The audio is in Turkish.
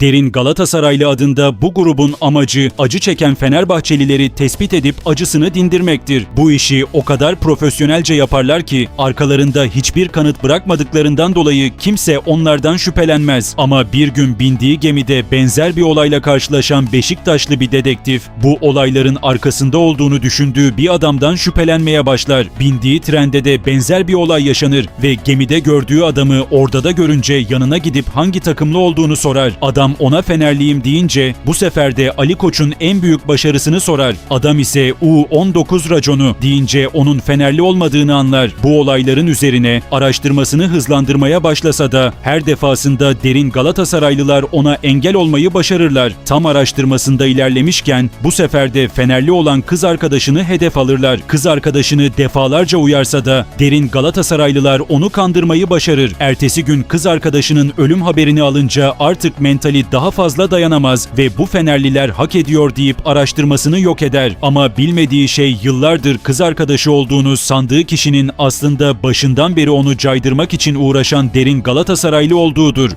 Derin Galatasaraylı adında bu grubun amacı acı çeken Fenerbahçelileri tespit edip acısını dindirmektir. Bu işi o kadar profesyonelce yaparlar ki arkalarında hiçbir kanıt bırakmadıklarından dolayı kimse onlardan şüphelenmez. Ama bir gün bindiği gemide benzer bir olayla karşılaşan Beşiktaşlı bir dedektif bu olayların arkasında olduğunu düşündüğü bir adamdan şüphelenmeye başlar. Bindiği trende de benzer bir olay yaşanır ve gemide gördüğü adamı orada da görünce yanına gidip hangi takımlı olduğunu sorar. Adam ona Fenerliyim deyince bu sefer de Ali Koç'un en büyük başarısını sorar. Adam ise U19 raconu deyince onun Fenerli olmadığını anlar. Bu olayların üzerine araştırmasını hızlandırmaya başlasa da her defasında derin Galatasaraylılar ona engel olmayı başarırlar. Tam araştırmasında ilerlemişken bu sefer de Fenerli olan kız arkadaşını hedef alırlar. Kız arkadaşını defalarca uyarsa da derin Galatasaraylılar onu kandırmayı başarır. Ertesi gün kız arkadaşının ölüm haberini alınca artık mentali daha fazla dayanamaz ve bu Fenerliler hak ediyor deyip araştırmasını yok eder. Ama bilmediği şey yıllardır kız arkadaşı olduğunu sandığı kişinin aslında başından beri onu caydırmak için uğraşan derin Galatasaraylı olduğudur.